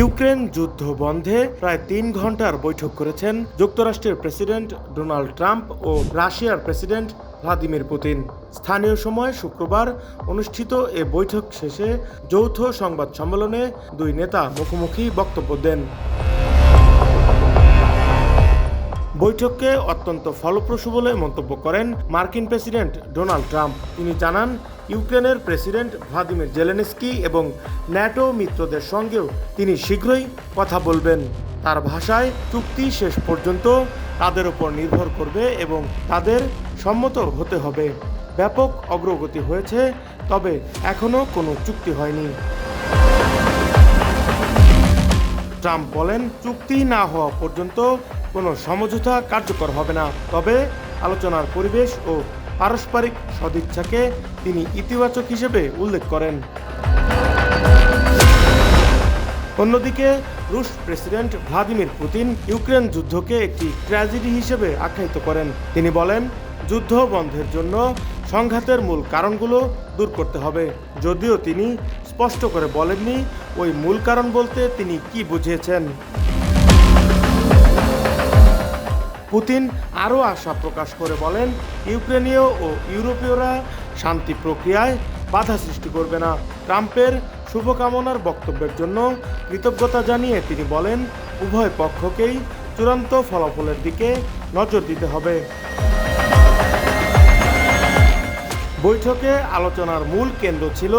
Ukraine যুদ্ধ বন্ধে প্রায় তিন ঘণ্টার বৈঠক করেছেন যুক্তরাষ্ট্রের প্রেসিডেন্ট ডোনাল্ড ট্রাম্প ও রাশিয়ার প্রেসিডেন্ট ভ্লাদিমির পুতিন। স্থানীয় সময় শুক্রবার অনুষ্ঠিত এ বৈঠক শেষে যৌথ সংবাদ সম্মেলনে দুই নেতা মুখোমুখি বক্তব্য দেন। বৈঠককে অত্যন্ত ফলপ্রসূ বলে মন্তব্য করেন মার্কিন প্রেসিডেন্ট ডোনাল্ড ট্রাম্প। তিনি জানান ইউক্রেনের প্রেসিডেন্ট ভ্লাদিমির জেলেনস্কি এবং ন্যাটো মিত্রদের সঙ্গেও তিনি শীঘ্রই কথা বলবেন। তার ভাষায় চুক্তি শেষ পর্যন্ত তাদের উপর নির্ভর করবে এবং তাদের সম্মত হতে হবে। ব্যাপক অগ্রগতি হয়েছে, তবে এখনও কোনো চুক্তি হয়নি। ট্রাম্প বলেন, চুক্তি না হওয়া পর্যন্ত কোনো সমঝোতা কার্যকর হবে না, তবে আলোচনার পরিবেশ ও পারস্পরিক সদিচ্ছাকে তিনি ইতিবাচক হিসেবে উল্লেখ করেন। অন্যদিকে, রুশ প্রেসিডেন্ট ভ্লাদিমির পুতিন ইউক্রেন যুদ্ধকে একটি ট্র্যাজেডি হিসেবে আখ্যায়িত করেন। তিনি বলেন, যুদ্ধ বন্ধের জন্য সংঘাতের মূল কারণগুলো দূর করতে হবে। যদিও তিনি স্পষ্ট করে বলেননি ওই মূল কারণ বলতে তিনি কি বুঝিয়েছেন। পুতিন আরও আশা প্রকাশ করে বলেন, ইউক্রেনীয় ও ইউরোপীয়রা শান্তি প্রক্রিয়ায় বাধা সৃষ্টি করবে না। ট্রাম্পের শুভকামনার বক্তব্যের জন্য কৃতজ্ঞতা জানিয়ে তিনি বলেন, উভয় পক্ষকেই চূড়ান্ত ফলাফলের দিকে নজর দিতে হবে। বৈঠকে আলোচনার মূল কেন্দ্র ছিল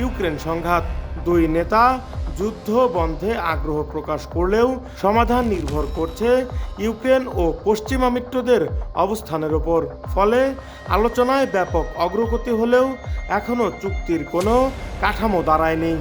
ইউক্রেন সংঘাত। দুই নেতা যুদ্ধ বন্ধে আগ্রহ প্রকাশ করলেও সমাধান নির্ভর করছে ইউক্রেন ও পশ্চিমা মিত্রদের অবস্থানের ওপর। ফলে আলোচনায় ব্যাপক অগ্রগতি হলেও এখনও চুক্তির কোনো কাঠামো দাঁড়ায়নি।